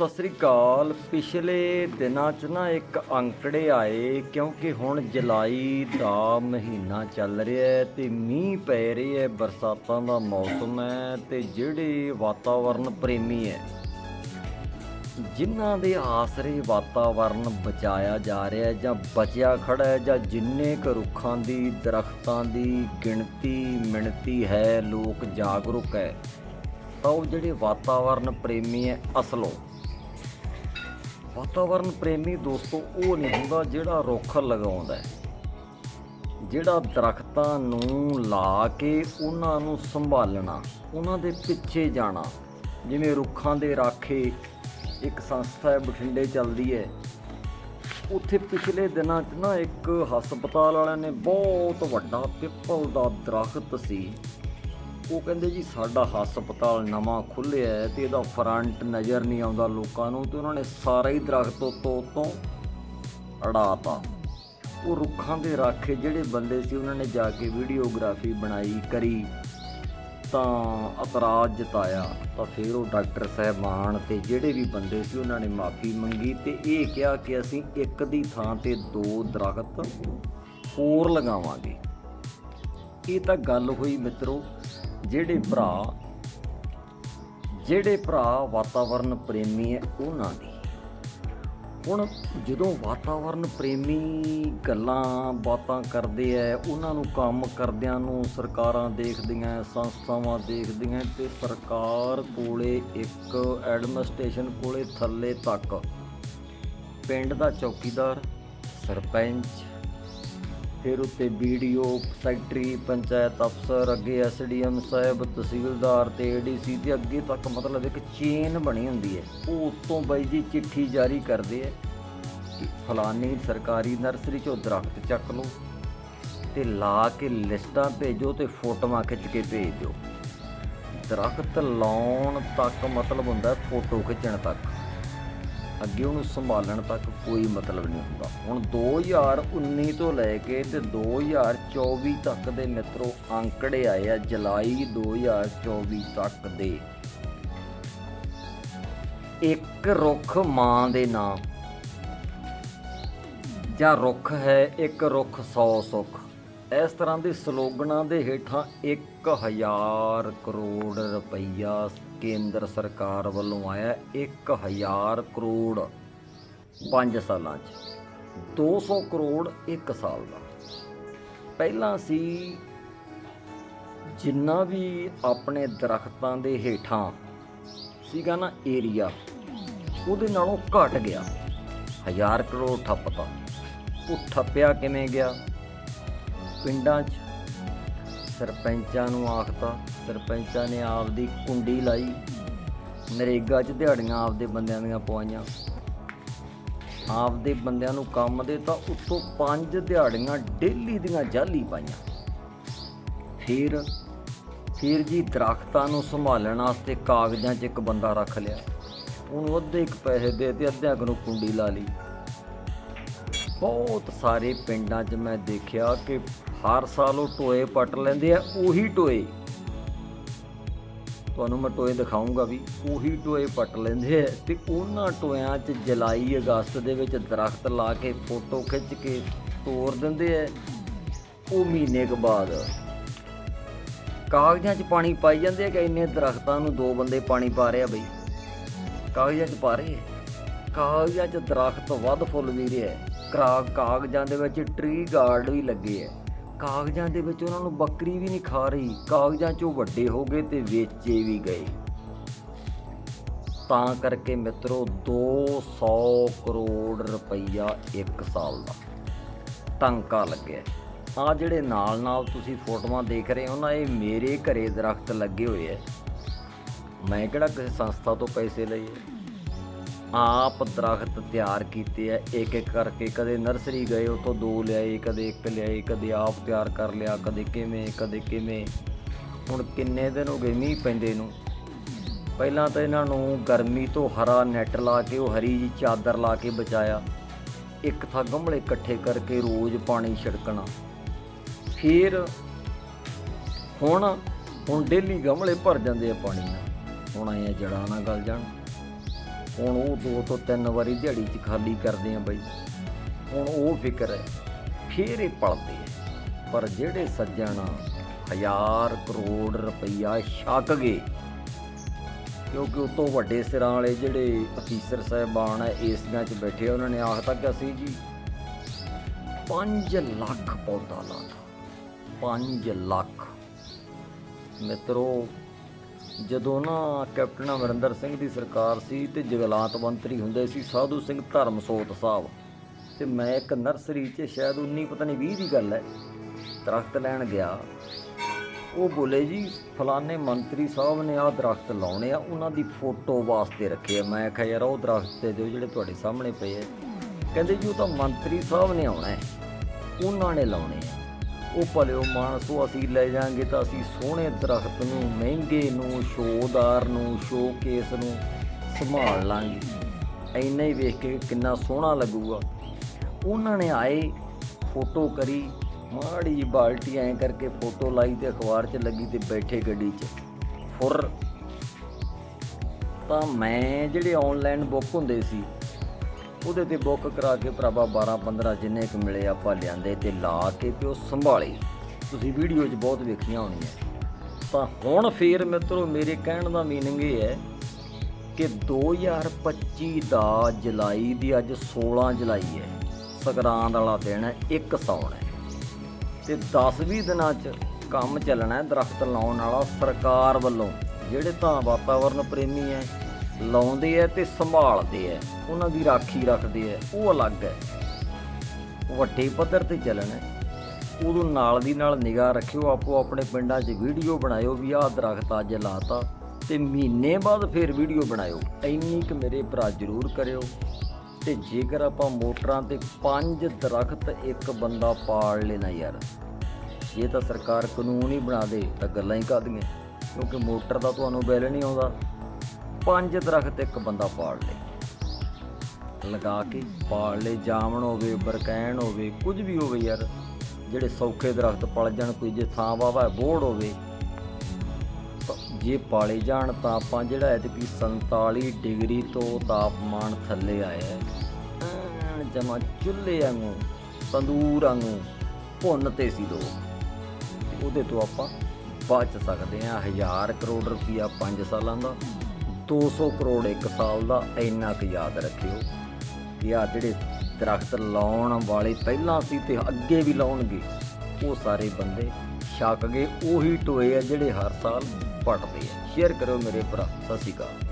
ਸਤਿ ਸ੍ਰੀ ਅਕਾਲ। ਪਿਛਲੇ ਦਿਨਾਂ 'ਚ ਨਾ ਇੱਕ ਅੰਕੜੇ ਆਏ ਕਿਉਂਕਿ ਹੁਣ ਜੁਲਾਈ ਦਾ ਮਹੀਨਾ ਚੱਲ ਰਿਹਾ ਹੈ ਤੇ ਮੀਂਹ ਪੈ ਰਹੇ ਹੈ, ਬਰਸਾਤਾਂ ਦਾ ਮੌਸਮ ਹੈ ਤੇ ਜਿਹੜੇ ਵਾਤਾਵਰਣ ਪ੍ਰੇਮੀ ਹੈ, ਜਿਨ੍ਹਾਂ ਦੇ ਆਸਰੇ ਵਾਤਾਵਰਣ ਬਚਾਇਆ ਜਾ ਰਿਹਾ ਹੈ ਜਾਂ ਬਚਿਆ ਖੜਾ ਹੈ ਜਾਂ ਜਿੰਨੇ ਕੁ ਰੁੱਖਾਂ ਦੀ, ਦਰਖਤਾਂ ਦੀ ਗਿਣਤੀ ਮਿਣਤੀ ਹੈ, ਲੋਕ ਜਾਗਰੂਕ ਹੈ, ਤਾਂ ਉਹ ਜਿਹੜੇ ਵਾਤਾਵਰਣ ਪ੍ਰੇਮੀ ਹੈ, ਅਸਲੋਂ ਵਾਤਾਵਰਨ ਪ੍ਰੇਮੀ ਦੋਸਤੋ, ਉਹ ਨਹੀਂ ਹੁੰਦਾ ਜਿਹੜਾ ਰੁੱਖ ਲਗਾਉਂਦਾ ਹੈ। ਜਿਹੜਾ ਦਰਖਤਾਂ ਨੂੰ ਲਾ ਕੇ ਉਹਨਾਂ ਨੂੰ ਸੰਭਾਲਣਾ, ਉਹਨਾਂ ਦੇ ਪਿੱਛੇ ਜਾਣਾ। ਜਿਵੇਂ ਰੁੱਖਾਂ ਦੇ ਰਾਖੇ, ਇੱਕ ਸੰਸਥਾ ਹੈ, ਬਠਿੰਡੇ ਚੱਲਦੀ ਹੈ। ਉੱਥੇ ਪਿਛਲੇ ਦਿਨਾਂ 'ਚ ਨਾ ਇੱਕ ਹਸਪਤਾਲ ਵਾਲਿਆਂ ਨੇ ਬਹੁਤ ਵੱਡਾ ਪਿੱਪਲ ਦਾ ਦਰਖਤ ਸੀ। ਉਹ ਕਹਿੰਦੇ ਜੀ ਸਾਡਾ ਹਸਪਤਾਲ ਨਵਾਂ ਖੁੱਲਿਆ ਹੈ ਤੇ ਇਹਦਾ ਫਰੰਟ ਨਜ਼ਰ ਨਹੀਂ ਆਉਂਦਾ ਲੋਕਾਂ ਨੂੰ ਤੇ ਉਹਨਾਂ ਨੇ ਸਾਰਾ ਹੀ ਦਰਖਤ ਉੱਤੋਂ ਉੱਤੋਂ ਅੜਾਤਾ। ਉਹ ਰੁੱਖਾਂ ਦੇ ਰਾਖੇ ਜਿਹੜੇ ਬੰਦੇ ਸੀ ਉਹਨਾਂ ਨੇ ਜਾ ਕੇ ਵੀਡੀਓਗ੍ਰਾਫੀ ਬਣਾਈ ਕਰੀ ਤਾਂ ਇਤਰਾਜ਼ ਜਤਾਇਆ। ਤਾਂ ਫਿਰ ਉਹ ਡਾਕਟਰ ਸਾਹਿਬਾਨ ਤੇ ਜਿਹੜੇ ਵੀ ਬੰਦੇ ਸੀ ਉਹਨਾਂ ਨੇ ਮਾਫੀ ਮੰਗੀ ਤੇ ਇਹ ਕਿਹਾ ਕਿ ਅਸੀਂ ਇੱਕ ਦੀ ਥਾਂ ਤੇ ਦੋ ਦਰਖਤ ਹੋਰ ਲਗਾਵਾਂਗੇ। ਇਹ ਤਾਂ ਗੱਲ ਹੋਈ ਮਿੱਤਰੋ ਜਿਹੜੇ ਭਰਾ ਜਿਹੜੇ ਭਰਾ ਵਾਤਾਵਰਨ ਪ੍ਰੇਮੀ ਹੈ ਉਹਨਾਂ ਦੀ। ਹੁਣ ਜਦੋਂ ਵਾਤਾਵਰਨ ਪ੍ਰੇਮੀ ਗੱਲਾਂ, ਬਾਤਾਂ ਕਰਦੇ ਐ, ਉਹਨਾਂ ਨੂੰ ਕੰਮ ਕਰਦਿਆਂ ਨੂੰ ਸਰਕਾਰਾਂ ਦੇਖਦੀਆਂ, ਸੰਸਥਾਵਾਂ ਦੇਖਦੀਆਂ ਤੇ ਸਰਕਾਰ ਕੋਲੇ ਇੱਕ ਐਡਮਿਨਿਸਟ੍ਰੇਸ਼ਨ ਕੋਲੇ ਥੱਲੇ ਤੱਕ, ਪਿੰਡ ਦਾ ਚੌਕੀਦਾਰ, ਸਰਪੰਚ ਫਿਰ ਉੱਤੇ ਵੀਡੀਓ ਸੈਕਟਰੀ, ਪੰਚਾਇਤ ਅਫਸਰ, ਅੱਗੇ ਐਸਡੀਐਮ ਸਾਹਿਬ, ਤਹਿਸੀਲਦਾਰ ਤੇ ਏਡੀਸੀ ਤੇ ਅੱਗੇ ਤੱਕ ਮਤਲਬ ਇੱਕ ਚੇਨ ਬਣੀ ਹੁੰਦੀ ਹੈ। ਉਹ ਉੱਤੋਂ ਬਾਈ ਜੀ ਚਿੱਠੀ ਜਾਰੀ ਕਰਦੇ ਆ ਕਿ ਫਲਾਨੀ ਸਰਕਾਰੀ ਨਰਸਰੀ ਚੋਂ ਦਰਖਤ ਚੱਕ ਲਓ ਤੇ ਲਾ ਕੇ ਲਿਸਟਾਂ ਭੇਜੋ ਤੇ ਫੋਟੋਆਂ ਖਿੱਚ ਕੇ ਭੇਜ ਦਿਓ। ਦਰਖਤ ਲਾਉਣ ਤੱਕ ਮਤਲਬ ਹੁੰਦਾ ਫੋਟੋ ਖਿੱਚਣ ਤੱਕ। ਅੱਗੇ ਉਹਨੂੰ ਸੰਭਾਲਣ ਤੱਕ ਕੋਈ ਮਤਲਬ ਨਹੀਂ ਹੁੰਦਾ। ਹੁਣ 2019 ਤੋਂ ਲੈ ਕੇ ਤੇ 2024 ਤੱਕ ਦੇ ਮਿੱਤਰੋ, ਅੰਕੜੇ ਆਏ ਆ ਜੁਲਾਈ 2024 ਤੱਕ ਦੇ। ਇੱਕ ਰੁੱਖ ਮਾਂ ਦੇ ਨਾਂ। ਜਾਂ ਰੁੱਖ ਹੈ, ਇੱਕ ਰੁੱਖ 100 ਸੁੱਖ। ਇਸ ਤਰ੍ਹਾਂ ਦੇ ਸਲੋਗਨਾਂ ਦੇ ਹੇਠਾਂ 1000 ਕਰੋੜ ਰੁਪਈਆ ਕੇਂਦਰ ਸਰਕਾਰ ਵੱਲੋਂ ਆਇਆ 1000 ਕਰੋੜ 5 ਸਾਲਾਂ 'ਚ। 200 ਕਰੋੜ 1 ਸਾਲ ਦਾ। ਪਹਿਲਾਂ ਸੀ ਜਿੰਨਾ ਵੀ ਆਪਣੇ ਦਰਖਤਾਂ ਦੇ ਹੇਠਾਂ ਸੀਗਾ ਨਾ ਏਰੀਆ ਉਹਦੇ ਨਾਲੋਂ ਘਟ ਗਿਆ। 1000 ਕਰੋੜ ਠੱਪਤਾ। ਉਹ ਠੱਪਿਆ ਕਿਵੇਂ ਗਿਆ? ਪਿੰਡਾਂ 'ਚ ਸਰਪੰਚਾਂ ਨੂੰ ਆਖਤਾ ਸਰਪੰਚਾਂ ਨੇ ਆਪਦੀ ਕੁੰਡੀ ਲਾਈ। ਨਰੇਗਾ 'ਚ ਦਿਹਾੜੀਆਂ ਆਪਦੇ ਬੰਦਿਆਂ ਦੀਆਂ ਪਵਾਈਆਂ। ਆਪਦੇ ਬੰਦਿਆਂ ਨੂੰ ਕੰਮ ਦੇ ਤਾਂ ਉੱਤੋਂ ਪੰਜ ਦਿਹਾੜੀਆਂ ਡੇਲੀ ਦੀਆਂ ਜਾਲੀ ਪਾਈਆਂ। ਫਿਰ ਫਿਰ ਜੀ ਦਰਖਤਾਂ ਨੂੰ ਸੰਭਾਲਣ ਵਾਸਤੇ ਕਾਗਜ਼ਾਂ 'ਚ ਇੱਕ ਬੰਦਾ ਰੱਖ ਲਿਆ। ਉਹਨੂੰ ਅੱਧੇ ਇੱਕ ਪੈਸੇ ਦੇ ਤੇ ਅੱਧਿਆਂ ਕੁ ਨੂੰ ਕੁੰਡੀ ਲਾ ਲਈ। ਬਹੁਤ ਸਾਰੇ ਪਿੰਡਾਂ 'ਚ ਮੈਂ ਦੇਖਿਆ ਕਿ ਹਰ ਸਾਲ ਉਹ ਟੋਏ ਪੱਟ ਲੈਂਦੇ ਆ, ਉਹੀ ਟੋਏ। ਤੁਹਾਨੂੰ ਮੈਂ ਟੋਏ ਦਿਖਾਉਂਗਾ ਵੀ ਉਹੀ ਟੋਏ ਪੱਟ ਲੈਂਦੇ ਆ ਤੇ ਉਹਨਾਂ ਟੋਇਆਂ 'ਚ ਜੁਲਾਈ, ਅਗਸਤ ਦੇ ਵਿੱਚ ਦਰਖਤ ਲਾ ਕੇ ਫੋਟੋ ਖਿੱਚ ਕੇ ਤੋੜ ਦਿੰਦੇ ਆ। ਉਹ ਮਹੀਨੇ ਕੁ ਬਾਅਦ ਕਾਗਜ਼ਾਂ 'ਚ ਪਾਣੀ ਪਾਈ ਜਾਂਦੇ ਆ ਕਿ ਇੰਨੇ ਦਰਖਤਾਂ ਨੂੰ ਦੋ ਬੰਦੇ ਪਾਣੀ ਪਾ ਰਹੇ ਆ ਬਈ? ਕਾਗਜ਼ਾਂ 'ਚ ਪਾ ਰਹੇ ਆ? ਕਾਗਜ਼ਾਂ 'ਚ ਦਰਖਤ ਵੱਧ ਫੁੱਲ ਵੀ ਰਿਹਾ। ਕਰਾ ਕਾਗਜ਼ਾਂ ਦੇ ਵਿੱਚ ਟ੍ਰੀ ਗਾਰਡ ਵੀ ਲੱਗੇ ਐ ਕਾਗਜ਼ਾਂ ਦੇ ਵਿੱਚ ਉਹਨਾਂ ਨੂੰ ਬੱਕਰੀ ਵੀ ਨਹੀਂ ਖਾ ਰਹੀ। ਕਾਗਜ਼ਾਂ 'ਚੋਂ ਵੱਡੇ ਹੋ ਗਏ ਤੇ ਵੇਚੇ ਵੀ ਗਏ। ਤਾਂ ਕਰਕੇ ਮਿੱਤਰੋ 200 ਕਰੋੜ ਰੁਪਈਆ ਇੱਕ ਸਾਲ ਦਾ ਟੰਕਾ ਲੱਗਿਆ। ਆ ਜਿਹੜੇ ਨਾਲ ਨਾਲ ਤੁਸੀਂ ਫੋਟੋਆਂ ਦੇਖ ਰਹੇ ਹੋ ਨਾ, ਇਹ ਮੇਰੇ ਘਰੇ ਦਰਖਤ ਲੱਗੇ ਹੋਏ ਐ ਮੈਂ ਕਿਹੜਾ ਕਿਸੇ ਸੰਸਥਾ ਤੋਂ ਪੈਸੇ ਲਏ ਐ ਆਪ ਦਰਖਤ ਤਿਆਰ ਕੀਤੇ ਆ, ਇੱਕ ਇੱਕ ਕਰਕੇ। ਕਦੇ ਨਰਸਰੀ ਗਏ ਉਤੋਂ ਦੋ ਲਿਆਏ, ਕਦੇ ਇੱਕ ਲਿਆਏ, ਕਦੇ ਆਪ ਤਿਆਰ ਕਰ ਲਿਆ, ਕਦੇ ਕਿਵੇਂ ਕਦੇ ਕਿਵੇਂ। ਹੁਣ ਕਿੰਨੇ ਦਿਨ ਹੋ ਗਏ ਮੀਂਹ ਪੈਂਦੇ ਨੂੰ? ਪਹਿਲਾਂ ਤਾਂ ਇਹਨਾਂ ਨੂੰ ਗਰਮੀ ਤੋਂ ਹਰਾ ਨੈਟ ਲਾ ਕੇ, ਉਹ ਹਰੀ ਜੀ ਚਾਦਰ ਲਾ ਕੇ ਬਚਾਇਆ। ਇੱਕ ਥਾਂ ਗਮਲੇ ਇਕੱਠੇ ਕਰਕੇ ਰੋਜ਼ ਪਾਣੀ ਛਿੜਕਣਾ। ਫਿਰ ਹੁਣ ਹੁਣ ਡੇਲੀ ਗਮਲੇ ਭਰ ਜਾਂਦੇ ਆ ਪਾਣੀ ਨਾਲ। ਹੁਣ ਆਏ ਆ ਜੜਾਂ ਨਾਲ ਗਲ ਜਾਣ। ਹੁਣ ਉਹ ਦੋ ਤੋਂ ਤਿੰਨ ਵਾਰੀ ਦਿਹਾੜੀ 'ਚ ਖਾਲੀ ਕਰਦੇ ਆ ਬਈ। ਹੁਣ ਉਹ ਫਿਕਰ ਹੈ, ਫੇਰ ਇਹ ਪਲਦੇ ਆ। ਪਰ ਜਿਹੜੇ ਸੱਜਣ ਹਜ਼ਾਰ ਕਰੋੜ ਰੁਪਈਆ ਛੱਕ ਗਏ, ਕਿਉਂਕਿ ਉਤੋਂ ਵੱਡੇ ਸਿਰਾਂ ਵਾਲੇ ਜਿਹੜੇ ਅਫੀਸਰ ਸਾਹਿਬਾਨ ਹੈ ਏਸੀਆਂ 'ਚ ਬੈਠੇ ਉਹਨਾਂ ਨੇ ਆਖਤਾ ਕਿ ਅਸੀਂ ਜੀ 5 ਲੱਖ ਪੌਦਾ ਲਾਤਾ 5 ਲੱਖ। ਮਿੱਤਰੋ ਜਦੋਂ ਨਾ ਕੈਪਟਨ ਅਮਰਿੰਦਰ ਸਿੰਘ ਦੀ ਸਰਕਾਰ ਸੀ ਤੇ ਜਗਲਾਤ ਮੰਤਰੀ ਹੁੰਦੇ ਸੀ ਸਾਧੂ ਸਿੰਘ ਧਰਮਸੋਤ ਸਾਹਿਬ, ਤੇ ਮੈਂ ਇੱਕ ਨਰਸਰੀ 'ਚ ਸ਼ਾਇਦ 19 ਪਤਾ ਨਹੀਂ 20 ਦੀ ਗੱਲ ਹੈ, ਦਰਖਤ ਲੈਣ ਗਿਆ। ਉਹ ਬੋਲੇ ਜੀ, ਫਲਾਣੇ ਮੰਤਰੀ ਸਾਹਿਬ ਨੇ ਆਹ ਦਰਖਤ ਲਾਉਣੇ ਆ, ਉਹਨਾਂ ਦੀ ਫੋਟੋ ਵਾਸਤੇ ਰੱਖੇ ਆ। ਮੈਂ ਕਿਹਾ, ਯਾਰ, ਉਹ ਦਰਖਤ ਦੇ ਦਿਓ ਜਿਹੜੇ ਤੁਹਾਡੇ ਸਾਹਮਣੇ ਪਏ ਆ। ਕਹਿੰਦੇ ਜੀ, ਉਹ ਤਾਂ ਮੰਤਰੀ ਸਾਹਿਬ ਨੇ ਆਉਣਾ ਹੈ, ਉਹਨਾਂ ਨੇ ਲਾਉਣੇ ਆ। ਉਹ ਭਲਿਓ ਮਾਨਸੋ ਅਸੀਂ ਲੈ ਜਾਾਂਗੇ ਤਾਂ ਅਸੀਂ ਸੋਹਣੇ ਦਰਖਤ ਨੂੰ, ਮਹਿੰਗੇ ਨੂੰ ਸ਼ੋਦਾਰ ਨੂੰ ਸ਼ੋਕੇਸ ਨੂੰ ਸੰਭਾਲ ਲਾਂਗੇ। ਇੰਨਾ ਹੀ ਵੇਖ ਕੇ ਕਿੰਨਾ ਸੋਹਣਾ ਲੱਗੂਗਾ। ਉਹਨਾਂ ਨੇ ਆਏ ਫੋਟੋ ਕਰੀ, ਮਾੜੀ ਜਿਹੀ ਬਾਲਟੀ ਐਂ ਕਰਕੇ ਫੋਟੋ ਲਾਈ ਤੇ ਅਖਬਾਰ 'ਚ ਲੱਗੀ ਤੇ ਬੈਠੇ ਗੱਡੀ 'ਚ। ਫੁਰ। ਤਾਂ ਮੈਂ ਜਿਹੜੇ ਆਨਲਾਈਨ ਬੁੱਕ ਹੁੰਦੇ ਸੀ ਉਹਦੇ ਤੇ ਬੁੱਕ ਕਰਾ ਕੇ ਭਰਾਵਾ 12 15 ਜਿੰਨੇ ਕੁ ਮਿਲੇ ਆਪਾਂ ਲਿਆਂਦੇ ਤੇ ਲਾ ਕੇ ਤੇ ਉਹ ਸੰਭਾਲੇ। ਤੁਸੀਂ ਵੀਡੀਓ 'ਚ ਬਹੁਤ ਵੇਖੀਆਂ ਹੋਣੀਆਂ। ਤਾਂ ਹੁਣ ਫੇਰ ਮਿੱਤਰੋ, ਮੇਰੇ ਕਹਿਣ ਦਾ ਮੀਨਿੰਗ ਇਹ ਹੈ ਕਿ 2025 ਦਾ ਜੁਲਾਈ ਦੀ ਅੱਜ 16 ਜੁਲਾਈ ਹੈ। ਸੰਗਰਾਂਦ ਵਾਲਾ ਦਿਨ ਹੈ, ਇੱਕ ਸੌਣ ਹੈ। ਤੇ 10-20 ਦਿਨਾਂ 'ਚ ਕੰਮ ਚੱਲਣਾ ਹੈ, ਦਰਖਤ ਲਾਉਣ ਵਾਲਾ ਸਰਕਾਰ ਵੱਲੋਂ। ਜਿਹੜੇ ਤਾਂ ਵਾਤਾਵਰਨ ਪ੍ਰੇਮੀ ਹੈ ਲਾਉਂਦੇ ਐ ਤੇ ਸੰਭਾਲਦੇ ਐ। ਉਹਨਾਂ ਦੀ ਰਾਖੀ ਰੱਖਦੇ ਐ। ਉਹ ਅਲੱਗ ਹੈ ਵੱਡੇ ਪੱਧਰ ਤੇ ਚੱਲਣਾ ਹੈ ਉਦੋਂ ਨਾਲ ਦੀ ਨਾਲ ਨਿਗਾਹ ਰੱਖਿਓ, ਆਪੋ ਆਪਣੇ ਪਿੰਡਾਂ 'ਚ ਵੀਡੀਓ ਬਣਾਇਓ, ਵੀ ਆਹ ਦਰਖਤ ਅੱਜ ਲਾਤਾ ਤੇ ਮਹੀਨੇ ਬਾਅਦ ਫਿਰ ਵੀਡੀਓ ਬਣਾਇਓ। ਇੰਨੀ ਕੁ ਮੇਰੇ ਭਰਾ ਜ਼ਰੂਰ ਕਰਿਓ। ਤੇ ਜੇਕਰ ਆਪਾਂ ਮੋਟਰਾਂ ਤੇ ਪੰਜ ਦਰਖਤ ਇੱਕ ਬੰਦਾ ਪਾੜ ਲੈਣਾ ਯਾਰ, ਜੇ ਤਾਂ ਸਰਕਾਰ ਕਾਨੂੰਨ ਹੀ ਬਣਾ ਦੇ ਤਾਂ ਗੱਲਾਂ ਹੀ ਕਰਦੀਆਂ ਕਿਉਂਕਿ ਮੋਟਰ ਦਾ ਤੁਹਾਨੂੰ ਬਿੱਲ ਨਹੀਂ ਆਉਂਦਾ। ਪੰਜ ਦਰਖਤ ਇੱਕ ਬੰਦਾ ਪਾੜ ਲੇ। ਲਗਾ ਕੇ ਪਾੜ ਲੇ, ਜਾਮਣ ਹੋਵੇ, ਬਰਕੈਣ ਹੋਵੇ, ਕੁਝ ਵੀ ਹੋਵੇ ਯਾਰ, ਜਿਹੜੇ ਸੌਖੇ ਦਰਖਤ ਪਲ ਜਾਣ, ਕੋਈ ਜੇ ਥਾਂ ਵਾਵਾ ਬੋੜ ਹੋਵੇ ਜੇ ਪਾਲੇ ਜਾਣ, ਤਾਂ ਆਪਾਂ ਜਿਹੜਾ ਐਤਕੀ 47 ਡਿਗਰੀ ਤੋਂ ਤਾਪਮਾਨ ਥੱਲੇ ਆਇਆ ਹੈ। ਜਮਾ ਚੁੱਲ੍ਹੇ ਵਾਂਗੂ, ਤੰਦੂਰ ਵਾਂਗੂ, ਭੁੰਨ ਤੇ ਸੀ ਲੋਕ ਉਹਦੇ ਤੋਂ ਆਪਾਂ ਬਚ ਸਕਦੇ ਹਾਂ 1000 ਕਰੋੜ ਰੁਪਇਆ 5 ਸਾਲਾਂ ਦਾ। 200 ਕਰੋੜ ਇੱਕ ਸਾਲ ਦਾ ਇੰਨਾ ਕੁ ਯਾਦ ਰੱਖਿਓ ਕਿ ਆ ਜਿਹੜੇ ਦਰਖਤ ਲਾਉਣ ਵਾਲੇ ਪਹਿਲਾਂ ਸੀ ਤੇ ਅੱਗੇ ਵੀ ਲਾਉਣਗੇ, ਉਹ ਸਾਰੇ ਬੰਦੇ ਛੱਕ ਗਏ, ਉਹੀ ਟੋਏ ਆ ਜਿਹੜੇ ਹਰ ਸਾਲ ਪੜਦੇ ਆ। ਸ਼ੇਅਰ ਕਰੋ ਮੇਰੇ ਭਰਾ, ਸਤਿ ਸ਼੍ਰੀ ਅਕਾਲ।